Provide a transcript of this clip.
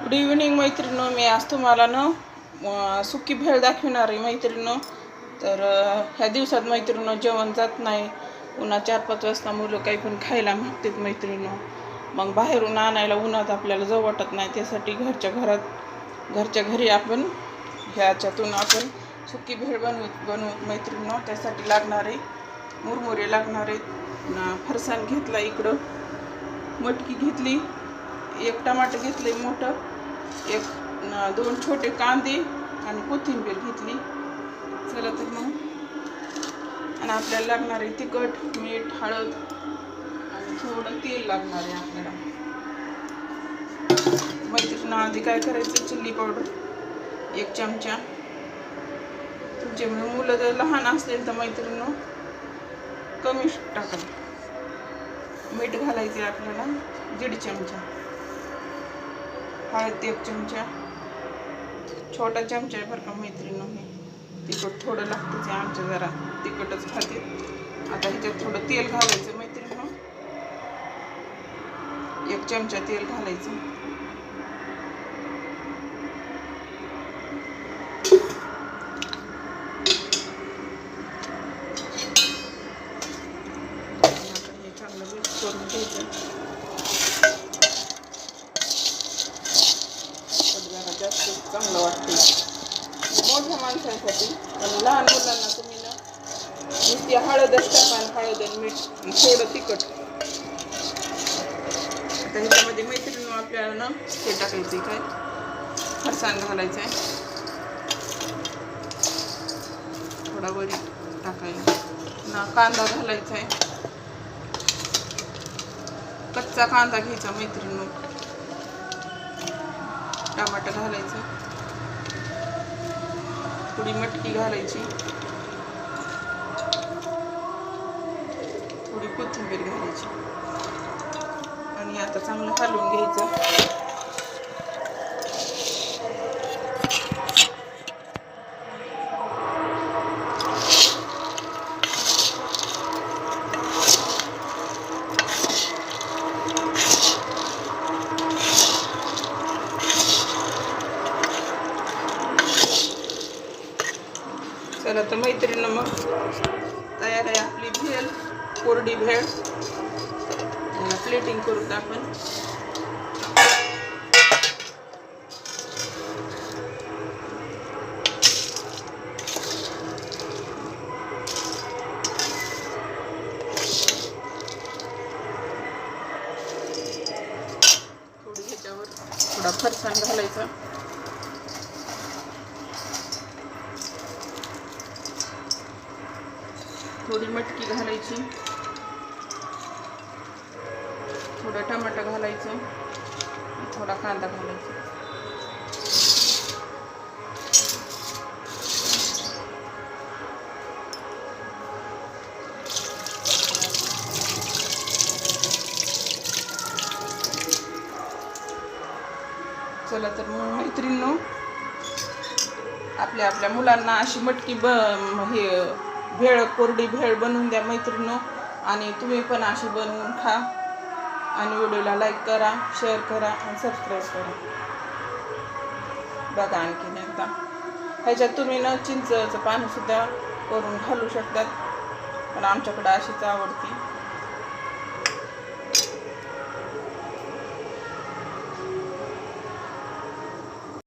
Good evening मैत्रिणो मी आज तुम्हाला ना सुकी भेळ दाखवणार आहे मैत्रिणो तर ह्या दिवसात मैत्रिणो जेवण जात नाही. उन्हा चार पाच वाजता मुलं काही पण खायला मागतात मैत्रिणो मग बाहेरून आणायला उन्हात आपल्याला जाऊ वाटत नाही. त्यासाठी घरच्या घरात घरच्या घरी आपण ह्याच्यातून आपण सुकी भेळ बनवत बनवत मैत्रिणीनो. त्यासाठी लागणारे मुरमुरे लागणारे फरसाण घेतला इकडं. मटकी घेतली. एक टमाटर घेतले मोठं एक दोन छोटे कांदे आणि कोथिंबीर घेतली. चला तर मग. आणि आपल्याला लागणार आहे तिखट मीठ हळद आणि थोडं तेल लागणार आहे आपल्याला. मैत्रिणी आधी काय करायचं? चिल्ली पावडर एक चमचा. तुमचे मुलं जर लहान असतील तर मैत्रिणी कमी टाका. मीठ घालायचे आपल्याला दीड चमचा. हळद एक चमचा. छोटा चमचा आहे बरं का मैत्रिणी हे. तिखट थोडं लागतंच आहे आमच्या जरा तिखटच खाते. आता ह्याच्यात थोडं तेल घालायचं मैत्रिणी एक चमचा तेल घालायचं. आता हे चांगलं मिक्स करून घ्यायचं तर जरा जास्त चांगलं वाटते. मोठ्या माणसांसाठी. पण लहान मुलांना तुम्ही ना नुसती हळद टाका आणि हळद आणि मीठ थोडं तिखट. आता ह्याच्यामध्ये मैत्रिणी आपल्याला ना हे टाकायचं काय? फरसाण घालायचं आहे. थोडा वरी टाकायला. ना कांदा घालायचा आहे. कच्चा कांदा घ्यायचा मैत्रिणी टमाटर घालायचं. थोडी मटकी घालायची. थोडी कोथिंबीर घालायची. आणि आता चांगलं हलवून घ्यायचं. चला तर मैत्रिणी मग तयार आहे आपली भेल कोरडी भेळ. प्लेटिंग करू आपण. थोडी ह्याच्यावर थोडा फरसाण घालायचा. थोडी मटकी घालायची. थोडं टमाटर घालायचं. थोडा कांदा घालायचा. चला तर मग मैत्रिणींनो आपल्या आपल्या मुलांना अशी मटकी ब हे भेळ कोरडी भेळ बनवून द्या मैत्रिणींनो आणि तुम्ही पण अशी बनवून खा. आणि व्हिडिओला लाईक करा शेअर करा आणि सबस्क्राईब करा. बघा आणखीन एकदा. ह्याच्यात तुम्ही ना चिंचचं पाणीसुद्धा करून घालू शकतात. पण आमच्याकडं अशीच आवडती.